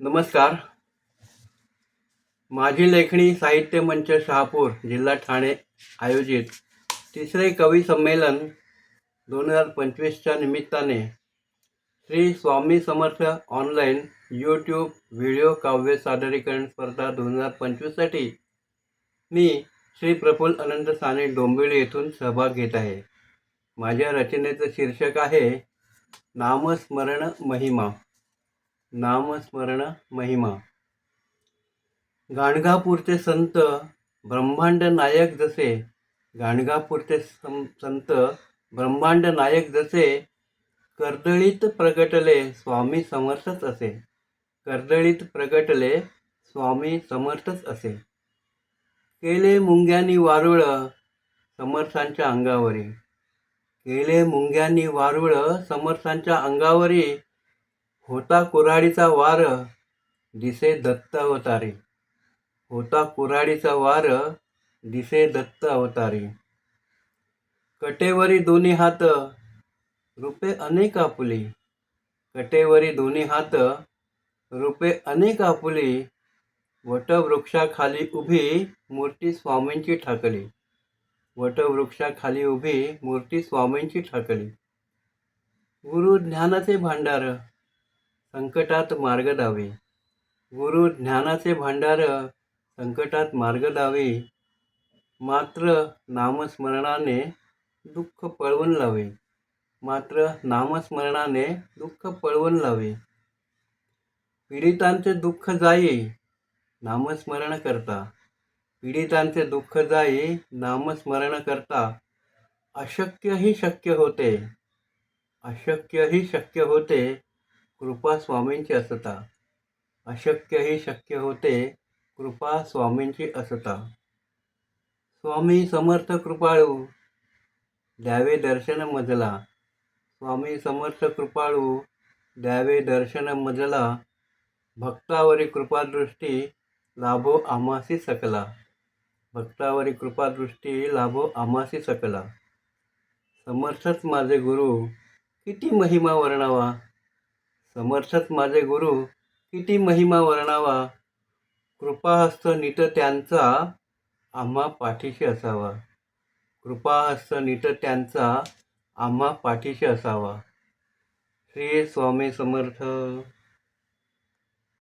नमस्कार. माझी लेखणी साहित्य मंच शहापूर जिल्हा ठाणे आयोजित तिसरे कवी संमेलन दोन हजार पंचवीसच्या निमित्ताने Shri Swami Samarth online YouTube video काव्य सादरीकरण स्पर्धा दोन हजार पंचवीससाठी मी श्री प्रफुल्ल अनंत साने डोंबिवली येथून सहभाग घेत आहे. माझ्या रचनेचं शीर्षक आहे नामस्मरण महिमा. नामस्मरण महिमा. गाणगापूरचे संत ब्रह्मांड नायक जसे गाणगापूरचे संत ब्रह्मांड नायक जसे कर्दळीत प्रगटले स्वामी समर्थच असे. कर्दळीत प्रगटले स्वामी समर्थच असे. केले मुंग्यांनी वारुळ समर्थांच्या अंगावरी. केले मुंग्यांनी वारुळ समर्थांच्या अंगावरी होता कुऱ्हाडीचा वार दिसे दत्त अवतारी. होता कुऱ्हाडीचा वार दिसे दत्त अवतारी. कटेवरी दोन्ही हात रुपे अनेक आपुली. कटेवरी दोन्ही हात रुपे अनेक आपुली. वटवृक्षाखाली उभी मूर्ती स्वामींची ठाकली. वटवृक्षाखाली उभी मूर्ती स्वामींची ठाकली. गुरु ज्ञानाचे भांडार संकटात मार्ग दावे गुरु ज्ञानाचे भांडार संकटात मार्ग दावे मात्र नामस्मरणाने दुःख पळवून लावे. मात्र नामस्मरणाने दुःख पळवून लावे. पीडितांचे दुःख जाई नामस्मरण करता. पीडितांचे दुःख जाई नामस्मरण करता. अशक्यही शक्य होते. अशक्यही शक्य होते. कृपा स्वामींची असता. अशक्यही शक्य होते कृपा स्वामींची असता. स्वामी समर्थ कृपाळू द्यावे दर्शन मजला. स्वामी समर्थ कृपाळू द्यावे दर्शन मजला. भक्तावरी कृपादृष्टी लाभो आमासी सकला. भक्तावरी कृपादृष्टी लाभो आमासी सकला. समर्थच माझे गुरु किती महिमा वर्णावा. समर्थच माझे गुरु किती महिमा वर्णावा. कृपाहस्त नीट त्यांचा आम्हा पाठीशी असावा. कृपाहस्त नीट त्यांचा आम्हा पाठीशी असावा. श्री स्वामी समर्थ.